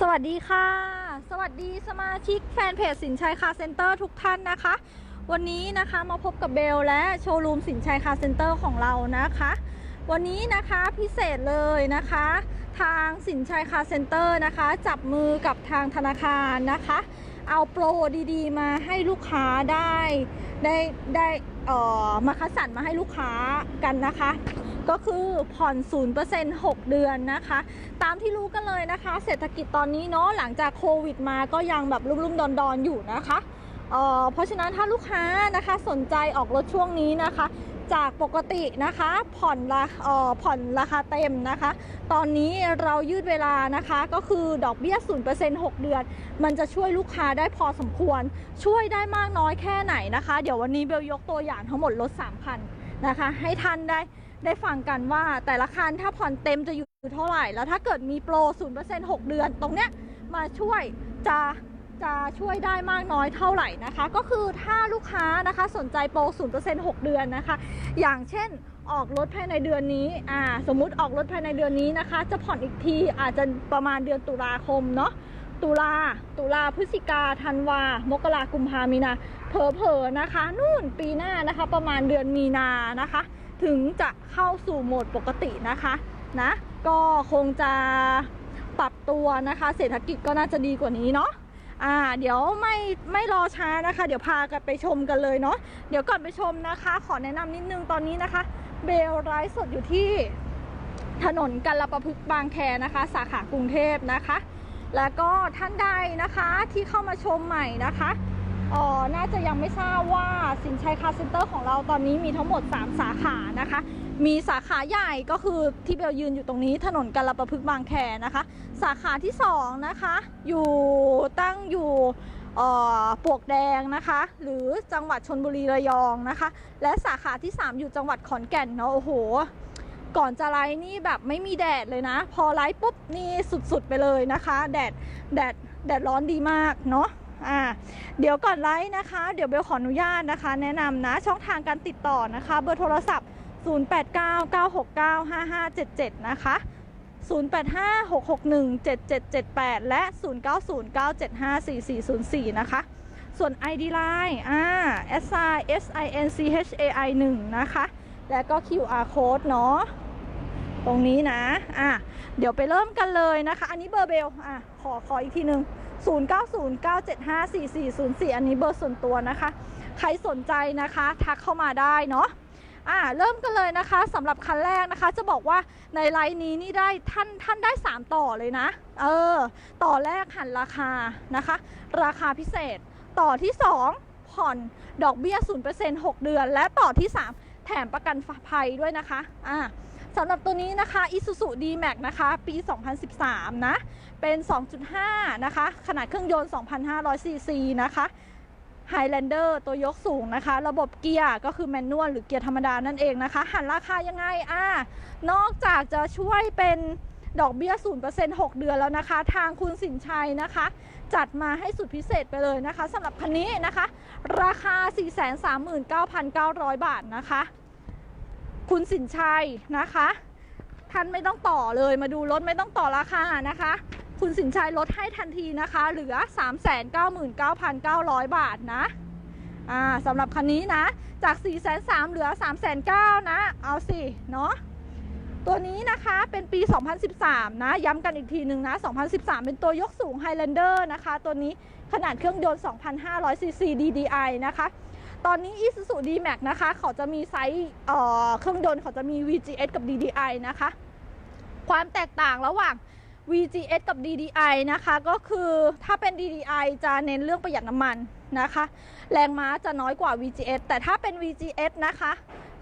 สวัสดีค่ะ สวัสดีสมาชิกแฟนเพจสินชัยคาร์เซ็นเตอร์ทุกท่านนะคะ วันนี้นะคะมาพบกับเบลและโชว์รูมสินชัยคาร์เซ็นเตอร์ของเรานะคะ วันนี้นะคะพิเศษเลยนะคะ ทางสินชัยคาร์เซ็นเตอร์นะคะ จับมือกับทางธนาคารนะคะ เอาโปรดีๆ มาให้ลูกค้าได้ได้ได้เอ่อมาคัดสรรมาให้ลูกค้ากันนะคะ ก็คือผ่อน0% 6 เดือนนะคะ ตามที่รู้กันเลยนะคะ เศรษฐกิจตอนนี้เนาะหลังจากโควิดมาก็ยังแบบรุ่มๆดอนๆอยู่นะคะเออเพราะฉะนั้นถ้าลูกค้านะคะสนใจออกรถช่วงนี้นะคะ จากปกตินะคะผ่อนราเอ่อผ่อนราคาเต็มนะคะ ตอนนี้เรายืดเวลานะคะก็คือดอกเบี้ย 0% 6 เดือน มันจะช่วยลูกค้าได้พอสมควร ช่วยได้มากน้อยแค่ไหนนะคะ เดี๋ยววันนี้เบลยกตัวอย่างทั้งหมดรถ3คันนะคะ ให้ท่านได้ ได้ฟังกันว่าแต่ละคันถ้าผ่อนเต็มจะอยู่เท่าไหร่ แล้วถ้าเกิดมีโปร 0% 6 เดือน ตรงเนี้ยมาช่วยจะจะช่วยได้มากน้อยเท่าไหร่นะคะ ก็คือถ้าลูกค้านะคะสนใจโปร 0% 6 เดือนนะคะ อย่างเช่นออกรถภายในเดือนนี้อ่าสมมุติออกรถภายในเดือนนี้นะคะ จะผ่อนอีกทีอาจจะประมาณเดือนตุลาคมเนาะตุลาตุลาพฤศจิกาธันวา มกรากุมภามีนาเผลอๆนะคะ นู่นปีหน้านะคะ ประมาณเดือนมีนานะคะ ถึงจะเข้าสู่โหมดปกตินะคะนะก็คงจะปรับตัวนะคะ เศรษฐกิจก็น่าจะดีกว่านี้เนาะอ่าเดี๋ยวไม่ไม่รอช้านะคะ เดี๋ยวพากันไปชมกันเลยเนาะเดี๋ยวก่อนไปชมนะคะ ขอแนะนำนิดนึงตอนนี้นะคะ เบลไลฟ์สดอยู่ที่ถนนกัลประพฤกบางแคนะคะ สาขากรุงเทพนะคะ แล้วก็ท่านใดนะคะที่เข้ามาชมใหม่นะคะ ออน่าจะยังไม่ทราบว่าสินชัยคาร์เซ็นเตอร์ของเราตอนนี้มีทั้งหมด 3 สาขานะคะ มีสาขาใหญ่ก็คือที่เบลยืนอยู่ตรงนี้ถนนกาลประพฤกษ์บางแคนะคะ สาขาที่ 2 นะคะ อยู่ตั้งอยู่เอ่อปวกแดงนะคะ หรือจังหวัดชนบุรีระยองนะคะ และสาขาที่ 3 อยู่จังหวัดขอนแก่นเนาะโอ้โห ก่อนจะไลฟ์นี่แบบไม่มีแดดเลยนะ พอไลฟ์ปุ๊บนี่สุดๆไปเลยนะคะ แดดแดดแดดร้อนดีมากเนาะ อ่าเดี๋ยวก่อนไลฟ์นะคะ เดี๋ยวเบลขออนุญาตนะคะ แนะนำนะช่องทางการติดต่อนะคะ เบอร์โทรศัพท์ 0899695577 นะคะ 0856617778 และ 0909754404 นะคะ ส่วน ID Line อ่า SI SINCHAI 1นะคะ และก็ QR code เนาะตรงนี้นะ อะ เดี๋ยวไปเริ่มกันเลยนะคะ อันนี้เบอร์เบล อะ ขอ ขออีกทีหนึ่ง 0909754404 อันนี้เบอร์ส่วนตัวนะคะ ใครสนใจนะคะทักเข้ามาได้เนาะอ่าเริ่มกันเลยนะคะสำหรับคันแรกนะคะ จะบอกว่าในไลน์นี้นี่ได้ท่านท่านได้ 3 ต่อเลยนะ เออ ต่อแรกหันราคานะคะ ราคาพิเศษ ต่อที่ 2 ผ่อนดอกเบี้ย 0% 6 เดือน และต่อที่ 3 แถมประกันภัยด้วยนะคะ อ่า สำหรับตัวนี้นะคะ Isuzu D-Max นะคะ ปี 2013 นะ เป็น 2.5 นะคะ ขนาดเครื่องยนต์ 2,500 ซีซีนะคะ Highlander ตัวยกสูงนะคะ ระบบเกียร์ก็คือแมนนวลหรือเกียร์ธรรมดานั่นเองนะคะ หันราคายังไงอ่านอกจากจะช่วยเป็นดอกเบี้ย 0% 6 เดือนแล้วนะคะ ทางคุณสินชัยนะคะ จัดมาให้สุดพิเศษไปเลยนะคะสำหรับคันนี้นะคะ ราคา 439,900 บาทนะคะ คุณสินชัยนะคะ ท่านไม่ต้องต่อเลยมาดูรถไม่ต้องต่อราคานะคะ คุณสินชัยลดให้ทันทีนะคะ เหลือ 399,900 บาทนะอ่าสำหรับคันนี้นะ จาก4 3 0 0 0เหลือ 3 9 0 0 0นะ เอาสิ เนาะตัวนี้นะคะเป็นปี 2013 นะ ย้ำกันอีกทีหนึ่งนะ 2013 เป็นตัวยกสูง Highlander นะคะ ตัวนี้ขนาดเครื่องยนต์ 2,500ซีซี DDI นะคะ ตอนนี้ Isuzu D-Max นะคะ เขาจะมีไซส์เเครื่องยนต์เขาจะมี VGS กับ DDI นะคะ ความแตกต่างระหว่าง VGS กับ DDI นะคะ ก็คือถ้าเป็น DDI จะเน้นเรื่องประหยัดน้ำมันนะคะ แรงม้าจะน้อยกว่า VGS แต่ถ้าเป็น VGS นะคะ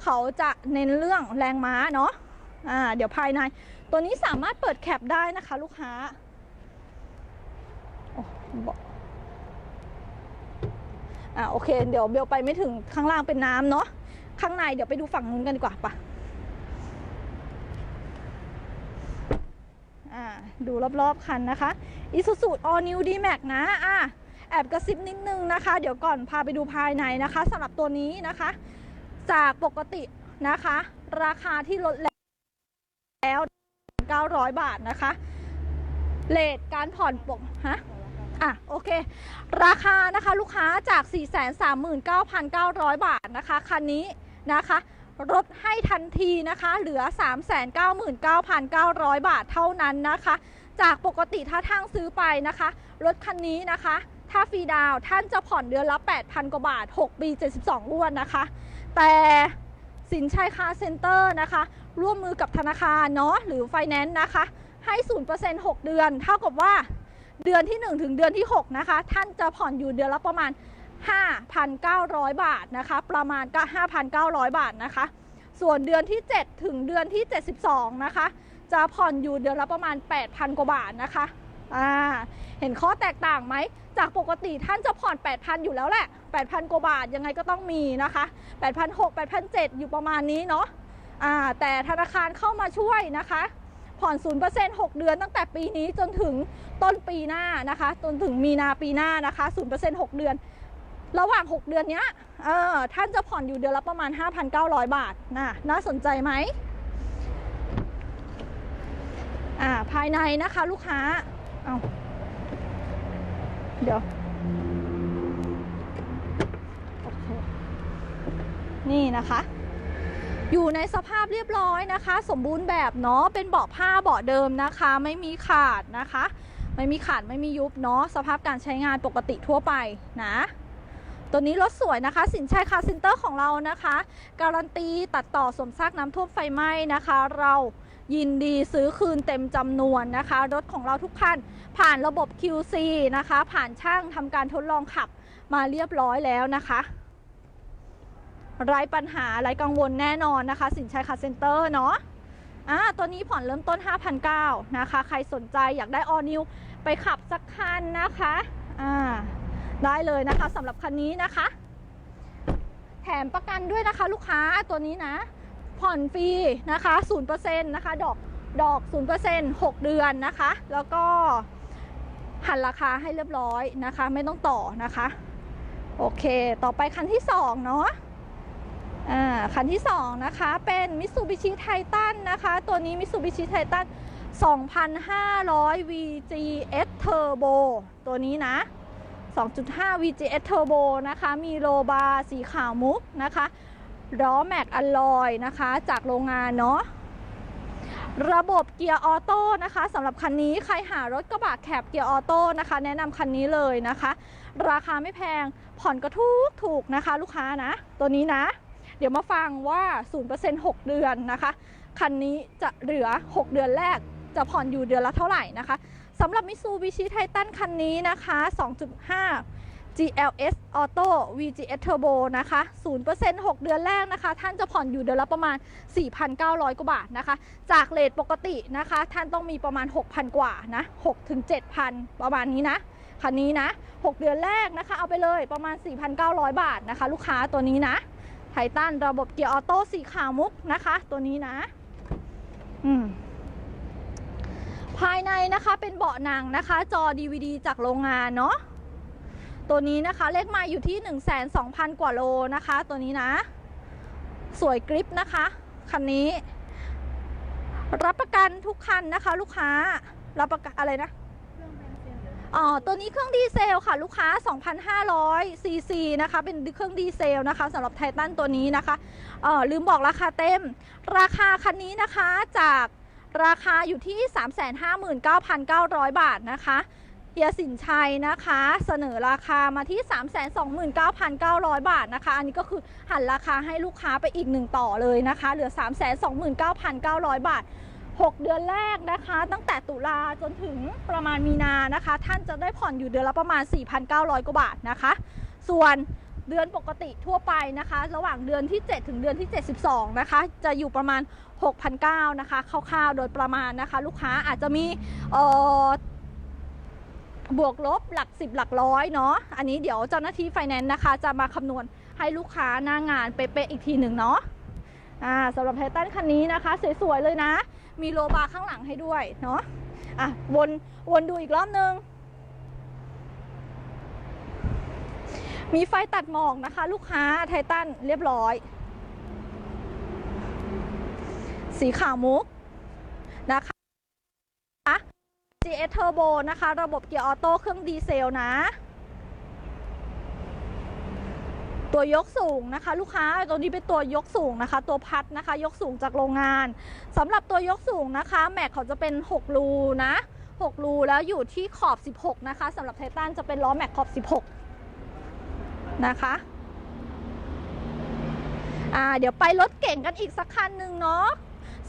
เขาจะเน้นเรื่องแรงม้าเนาะอ่าเดี๋ยวภายใน ตัวนี้สามารถเปิดแคปได้นะคะ ลูกค้าโอ้บอก อ่าโอเค เดี๋ยวเบลไปไม่ถึงข้างล่างเป็นน้ำเนาะข้างในเดี๋ยวไปดูฝั่งนู้นกันดีกว่าปะอ่าดูรอบๆคันนะคะ Isuzu All New D-Max นะอะแอบกระซิบนิดนึงนะคะ เดี๋ยวก่อนพาไปดูภายในนะคะสำหรับตัวนี้นะคะ จากปกตินะคะ ราคาที่ลดแล้ว 900 บาทนะคะเลทการผ่อนปกฮะ อะโอเค ราคานะคะลูกค้าจาก 439,900 บาทนะคะคันนี้นะคะลดให้ทันทีนะคะ เหลือ 399,900 บาทเท่านั้นนะคะ จากปกติถ้าทางซื้อไปนะคะ รถคันนี้นะคะ ถ้าฟรีดาวท่านจะผ่อนเดือนละ 8,000 กว่าบาท 6 ปี 72งวดนะคะ แต่สินชัยคาเซ็นเตอร์นะคะ ร่วมมือกับธนาคารเนาะหรือไฟแนนซ์นะคะ ให้ 0% 6 เดือน เท่ากับว่า เดือนที่ 1 ถึงเดือนที่ 6 นะคะ ท่านจะผ่อนอยู่เดือนละประมาณ 5,900 บาทนะคะ ประมาณก็ 5,900 บาทนะคะ ส่วนเดือนที่ 7 ถึงเดือนที่ 72 นะคะ จะผ่อนอยู่เดือนละประมาณ 8,000 กว่าบาทนะคะอ่าเห็นข้อแตกต่างไหม จากปกติท่านจะผ่อน 8,000 อยู่แล้วแหละ 8,000 กว่าบาทยังไงก็ต้องมีนะคะ8,600 8,700อยู่ประมาณนี้เนาะอ่าแต่ธนาคารเข้ามาช่วยนะคะ ผ่อน 0% 6 เดือนตั้งแต่ปีนี้จนถึงต้นปีหน้านะคะ จนถึงมีนาปีหน้านะคะ 0% 6 เดือน ระหว่าง 6 เดือนเนี้ยเออท่านจะผ่อนอยู่เดือนละประมาณ 5,900 บาทนะน่าสนใจไหมอ่าภายในนะคะลูกค้า เอาเดี๋ยว นี่นะคะ อยู่ในสภาพเรียบร้อยนะคะ สมบูรณ์แบบเนาะเป็นเบาะผ้าเบาะเดิมนะคะ ไม่มีขาดนะคะ ไม่มีขาดไม่มียุบเนาะสภาพการใช้งานปกติทั่วไปนะตัวนี้รถสวยนะคะ สินชัยคาร์ซ็นเตอร์ของเรานะคะ การันตีตัดต่อสมซากน้ำท่วมไฟไหม้นะคะ เรายินดีซื้อคืนเต็มจำนวนนะคะ รถของเราทุกคันผ่านระบบ QC นะคะ ผ่านช่างทำการทดลองขับมาเรียบร้อยแล้วนะคะ ไร้ปัญหาไร้กังวลแน่นอนนะคะ สินชัยคาร์เซ็นเตอร์เนาะอ่าตัวนี้ผ่อนเริ่มต้น5,900นะคะ ใครสนใจอยากได้ออนิวไปขับสักคันนะคะอ่าได้เลยนะคะสำหรับคันนี้นะคะ แถมประกันด้วยนะคะ ลูกค้าตัวนี้นะ ผ่อนฟรีนะคะ0%นะคะ ดอกดอก 0% 6 เดือนนะคะ แล้วก็หันราคาให้เรียบร้อยนะคะ ไม่ต้องต่อนะคะ โอเค ต่อไปคันที่ 2 เนาะ คันที่ 2 นะคะ เป็น Mitsubishi Titan นะคะ ตัวนี้ Mitsubishi Titan 2,500 VGS Turbo ตัวนี้นะ 2.5 VGS Turbo นะคะ มีโลบาร์สีขาวมุกนะคะล้อแม็กอลลอยนะคะ จากโรงงานเนาะระบบเกียร์ออโต้นะคะสำหรับคันนี้ใครหารถกระบะแคบเกียร์ออโต้นะคะ แนะนำคันนี้เลยนะคะ ราคาไม่แพงผ่อนก็ถูกถูกนะคะ ลูกค้านะ ตัวนี้นะ ดี๋ยวมาฟังว่า 0% 6 เดือนนะคะ คันนี้จะเหลือ 6 เดือนแรกจะผ่อนอยู่เดือนละเท่าไหร่นะคะสำหรับ Mitsubishi Titan คันนี้นะคะ 2.5 GLS Auto VGS Turbo นะคะ 0% 6 เดือนแรกนะคะ ท่านจะผ่อนอยู่เดือนละประมาณ 4,900 กว่าบาทนะคะ จากเลทปกตินะคะ ท่านต้องมีประมาณ 6,000 กว่านะ6ถึง7,000 ประมาณนี้นะคันนี้นะ 6 เดือนแรกนะคะ เอาไปเลยประมาณ 4,900 บาทนะคะ ลูกค้าตัวนี้นะ ไททันระบบเกียร์ออโต้สีขาวมุกนะคะ ตัวนี้นะอืมภายในนะคะเป็นเบาะหนังนะคะ จอ DVD จากโรงงานเนาะตัวนี้นะคะเลขมาอยู่ที่ 1 2 0 0 0 กว่าโลนะคะ ตัวนี้นะ สวยกริปนะคะคันนี้ รับประกันทุกคันนะคะ ลูกค้ารับประกันอะไรนะ อ๋อตัวนี้เครื่องดีเซลค่ะ ลูกค้า 2,500ซีซีนะคะ เป็นเครื่องดีเซลนะคะสำหรับไททันตัวนี้นะคะเออลืมบอกราคาเต็ม ราคาคันนี้นะคะจากราคาอยู่ที่ 359,900 บาทนะคะเฮียสินชัยนะคะ เสนอราคามาที่ 329,900 บาทนะคะ อันนี้ก็คือหันราคาให้ลูกค้าไปอีกหนึ่งต่อเลยนะคะ เหลือ 329,900 บาท 6 เดือนแรกนะคะ ตั้งแต่ตุลาจนถึงประมาณมีนานะคะ ท่านจะได้ผ่อนอยู่เดือนละประมาณ 4,900 กว่าบาทนะคะ ส่วนเดือนปกติทั่วไปนะคะ ระหว่างเดือนที่ 7 ถึงเดือนที่ 72 นะคะ จะอยู่ประมาณ 6,900 นะคะคร่าวๆ โดยประมาณนะคะ ลูกค้าอาจจะมีบวกลบหลัก 10 หลักร้อยเนาะอันนี้เดี๋ยวเจ้าหน้าที่ไฟแนนซ์นะคะ จะมาคำนวณให้ลูกค้าหน้างานเป๊ะๆอีกทีหนึ่งเนาะอ่าสำหรับไททันคันนี้นะคะ สวย ๆ เลยนะ มีโลบาร์ข้างหลังให้ด้วยเนาะอะวนวนดูอีกรอบนึง มีไฟตัดหมอกนะคะ ลูกค้าไททันเรียบร้อย สีขาวมุกนะคะ GS Turbo นะคะ ระบบเกียร์ออโต้เครื่องดีเซลนะ ตัวยกสูงนะคะ ลูกค้าตัวนี้เป็นตัวยกสูงนะคะ ตัวพัดนะคะ ยกสูงจากโรงงานสำหรับตัวยกสูงนะคะ แม็กเขาจะเป็น 6 รูนะ 6 รูแล้วอยู่ที่ขอบ 16 นะคะสำหรับไททันจะเป็นล้อแม็กขอบ 16 นะคะอ่าเดี๋ยวไปรถเก่งกันอีกสักคันหนึ่งเนาะ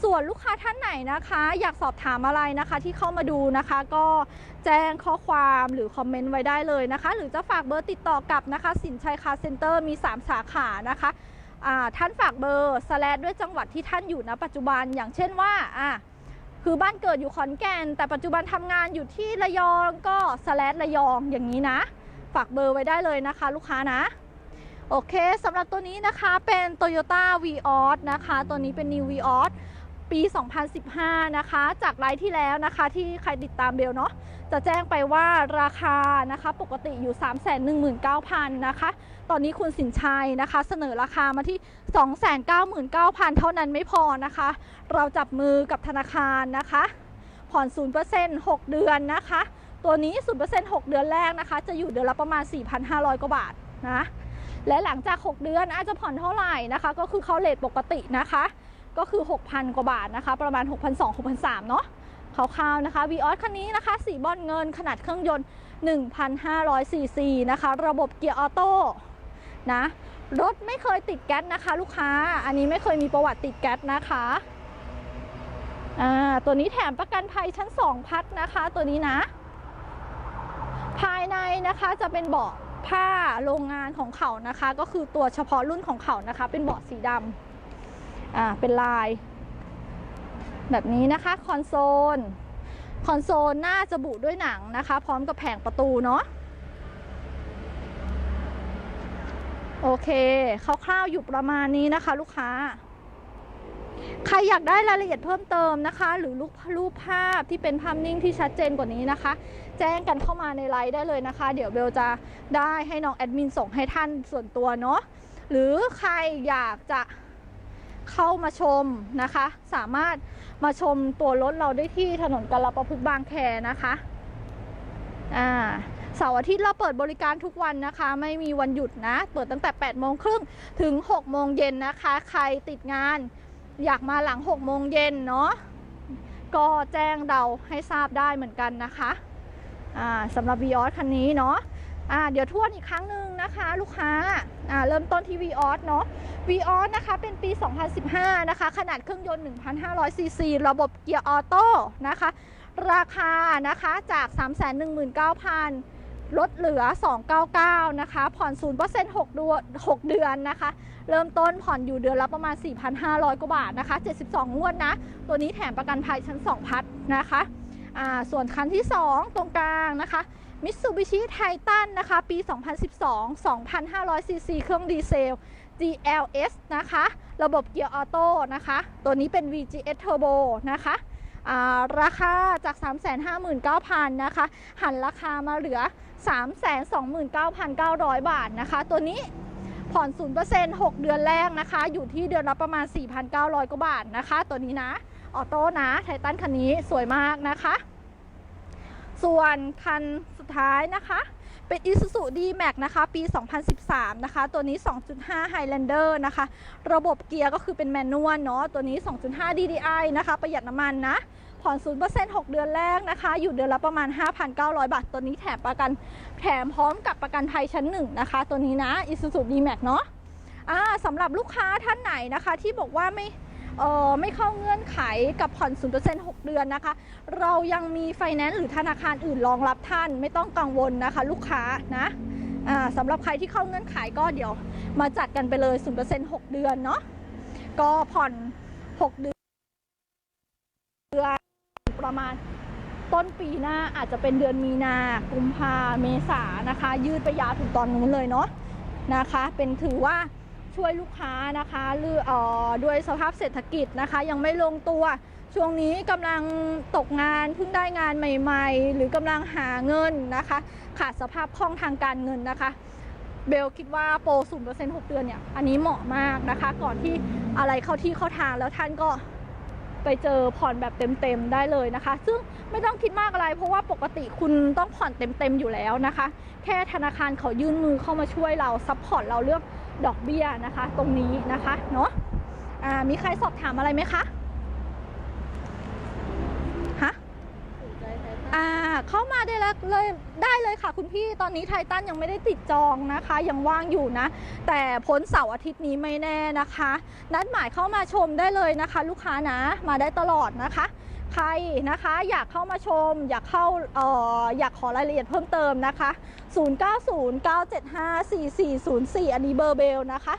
ส่วนลูกค้าท่านไหนนะคะ อยากสอบถามอะไรนะคะที่เข้ามาดูนะคะ ก็แจ้งข้อความหรือคอมเมนต์ไว้ได้เลยนะคะ หรือจะฝากเบอร์ติดต่อกับนะคะ สินชัยคาเซ็นเตอร์มี 3 สาขานะคะท่านฝากเบอร์สแลดด้วยจังหวัดที่ท่านอยู่ณปัจจุบันอย่างเช่นว่าอ่าคือบ้านเกิดอยู่ขอนแก่น แต่ปัจจุบันทำงานอยู่ที่ระยองก็สแลดระยองอย่างนี้นะ ฝากเบอร์ไว้ได้เลยนะคะ ลูกค้านะ โอเคสำหรับตัวนี้นะคะเป็น Toyota v ีออสนะคะ ตัวนี้เป็น New v ีออส ปี 2015 นะคะ จากไลฟ์ที่แล้วนะคะที่ใครติดตามเบลเนาะจะแจ้งไปว่าราคานะคะปกติอยู่ 319,000 นะคะ ตอนนี้คุณสินชัยนะคะ เสนอราคามาที่ 299,000 เท่านั้นไม่พอนะคะ เราจับมือกับธนาคารนะคะ ผ่อน 0% 6 เดือนนะคะ ตัวนี้ 0% 6 เดือนแรกนะคะ จะอยู่เดือนละประมาณ 4,500 กว่าบาทนะและหลังจาก 6 เดือนอาจจะผ่อนเท่าไหร่นะคะ ก็คือเขาเลทปกตินะคะ ก็คือ 6,000 กว่าบาทนะคะ ประมาณ 6,200 6,300 เนาะคร่าวๆนะคะ v ีออสคันนี้นะคะ สีบอลเงินขนาดเครื่องยนต์ 1,500 ซีซีนะคะ ระบบเกียร์ออโต้นะ รถไม่เคยติดแก๊สนะคะ ลูกค้า อันนี้ไม่เคยมีประวัติติดแก๊สนะคะอ่าตัวนี้แถมประกันภัยชั้น 2 พัดนะคะ ตัวนี้นะ ภายในนะคะจะเป็นเบาะผ้าโรงงานของเขานะคะ ก็คือตัวเฉพาะรุ่นของเขานะคะ เป็นเบาะสีดำ อ่าเป็นลาย แบบนี้นะคะคอนโซลคอนโซลหน้าจะบุด้วยหนังนะคะ พร้อมกับแผงประตูเนาะโอเคคร่าวๆอยู่ประมาณนี้นะคะ ลูกค้า ใครอยากได้รายละเอียดเพิ่มเติมนะคะ หรือรูปรูปภาพที่เป็นภาพนิ่งที่ชัดเจนกว่านี้นะคะ แจ้งกันเข้ามาในไลน์ได้เลยนะคะ เดี๋ยวเบลจะได้ให้น้องแอดมินส่งให้ท่านส่วนตัวเนาะหรือใครอยากจะ เข้ามาชมนะคะ สามารถมาชมตัวรถเราได้ที่ถนนกาลประพฤกษ์บางแคนะคะอ่าเสาร์อาทิตย์เราเปิดบริการทุกวันนะคะ ไม่มีวันหยุดนะ เปิดตั้งแต่ 8 โมงครึ่งถึง 6 โมงเย็นนะคะ ใครติดงาน อยากมาหลัง 6 โมงเย็นเนาะก็แจ้งเราให้ทราบได้เหมือนกันนะคะอ่าสำหรับ v ีออสคันนี้เนาะอ่าเดี๋ยวทวนอีกครั้งหนึ่ง นะคะลูกค้าอ่าเริ่มต้นที่ v ีออสเนาะ v ีออสนะคะเป็นปี 2015 นะคะ ขนาดเครื่องยนต์ 1,500 ซีซี ระบบเกียร์ออโต้นะคะ ราคานะคะจาก 319,000 ลดเหลือ 299 นะคะ ผ่อน 0% 6เดือน6เดือนนะคะ เริ่มต้นผ่อนอยู่เดือนละประมาณ 4,500 กว่าบาทนะคะ 72 งวดนะ ตัวนี้แถมประกันภัยชั้น 2 พัดนะคะ อ่า ส่วนคันที่ 2 ตรงกลางนะคะ มิตซูบิชิไททันนะคะ ปี 2012 2,500 ซีซี เครื่องดีเซล GLS นะคะ ระบบเกียร์ออโต้นะคะ ตัวนี้เป็น VGS Turbo นะคะาราคาจาก 359,000 นะคะ หันราคามาเหลือ 329,900 บาทนะคะ ตัวนี้ผ่อน 0% 6 เดือนแรกนะคะ อยู่ที่เดือนละประมาณ 4,900 กว่าบาทนะคะ ตัวนี้นะ ออโต้นะ ไททันคันนี้สวยมากนะคะ ส่วนคันสุดท้ายนะคะ เป็น Isuzu D-Max นะคะ ปี 2013 นะคะ ตัวนี้ 2.5 Highlander นะคะ ระบบเกียร์ก็คือเป็นแมนนวลเนาะ ตัวนี้ 2.5 DDI นะคะ ประหยัดน้ำมันนะผ่อน0% 6 เดือนแรกนะคะ อยู่เดือนละประมาณ 5,900 บาท ตัวนี้แถมประกัน แถมพร้อมกับประกันภัยชั้นหนึ่งนะคะ ตัวนี้นะ Isuzu D-Max เนาะอ่าสำหรับลูกค้าท่านไหนนะคะ ที่บอกว่าไม่ เออไม่เข้าเงื่อนไขกับผ่อน 0% 6 เดือนนะคะ เรายังมีไฟแนนซ์หรือธนาคารอื่นรองรับท่านไม่ต้องกังวลนะคะ ลูกค้านะสำหรับใครที่เข้าเงื่อนไขก็เดี๋ยวมาจัดกันไปเลย 0% 6 เดือนเนาะก็ผ่อน 6 เดือนประมาณต้นปีหน้าอาจจะเป็นเดือนมีนากุมภาเมษานะคะ ยืดไปยาวถึงตอนนู้นเลยเนาะนะคะ เป็นถือว่า ช่วยลูกค้านะคะหรือออด้วยสภาพเศรษฐกิจนะคะ ยังไม่ลงตัว ช่วงนี้กำลังตกงานเพิ่งได้งานใหม่ ๆ หรือกำลังหาเงินนะคะ ขาดสภาพคล่องทางการเงินนะคะ เบลคิดว่าโปรศูนย์เปอร์เซ็นต์หกเดือนเนี่ย อันนี้เหมาะมากนะคะ ก่อนที่อะไรเข้าที่เข้าทางแล้วท่านก็ไปเจอผ่อนแบบเต็มๆได้เลยนะคะ ซึ่งไม่ต้องคิดมากอะไร เพราะว่าปกติคุณต้องผ่อนเต็มๆอยู่แล้วนะคะ แค่ธนาคารเขายื่นมือเข้ามาช่วยเราซัพพอร์ตเราเรื่อง ดอกเบี้ยนะคะ ตรงนี้นะคะเนาะมีใครสอบถามอะไรไหมคะฮะอ่าเข้ามาได้แล้วเลยได้เลยค่ะคุณพี่ตอนนี้ไททันยังไม่ได้ติดจองนะคะ ยังว่างอยู่นะ แต่พ้นเสาร์อาทิตย์นี้ไม่แน่นะคะ นัดหมายเข้ามาชมได้เลยนะคะ ลูกค้านะมาได้ตลอดนะคะ ใครนะคะอยากเข้ามาชม อยากเข้าอออยากขอรายละเอียดเพิ่มเติมนะคะ 0909754404 อันนี้เบอร์เบลนะคะ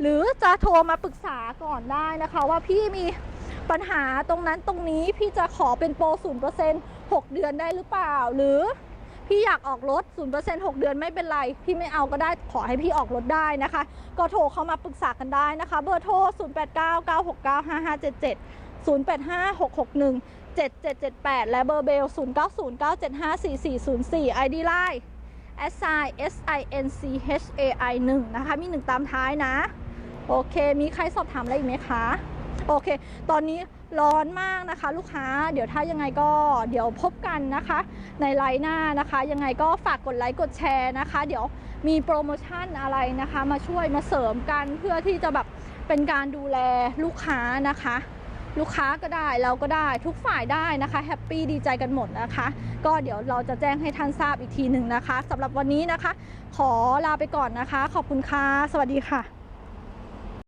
หรือจะโทรมาปรึกษาก่อนได้นะคะ ว่าพี่มีปัญหาตรงนั้นตรงนี้พี่จะขอเป็นโปร 0% 6 เดือนได้หรือเปล่า หรือพี่อยากออกรถ 0% 6 เดือนไม่เป็นไร พี่ไม่เอาก็ได้ ขอให้พี่ออกรถได้นะคะ ก็โทรเข้ามาปรึกษากันได้นะคะ เบอร์โทร 0899695577 085661 7778 และเบอร์เบล 0909754404 ID Line s i s i n c h a i 1นะคะ มี 1 ตามท้ายนะ โอเค มีใครสอบถามอะไรอีกไหมคะ โอเค ตอนนี้ร้อนมากนะคะ ลูกค้า เดี๋ยวถ้ายังไงก็เดี๋ยวพบกันนะคะ ในไลน์หน้านะคะ ยังไงก็ฝากกดไลค์กดแชร์นะคะ เดี๋ยวมีโปรโมชั่นอะไรนะคะ มาช่วยมาเสริมกันเพื่อที่จะแบบเป็นการดูแลลูกค้านะคะ ลูกค้าก็ได้เราก็ได้ทุกฝ่ายได้นะคะแฮปปี้ดีใจกันหมดนะคะ ก็เดี๋ยวเราจะแจ้งให้ท่านทราบอีกทีหนึ่งนะคะสำหรับวันนี้นะคะ ขอลาไปก่อนนะคะ ขอบคุณค่ะ สวัสดีค่ะ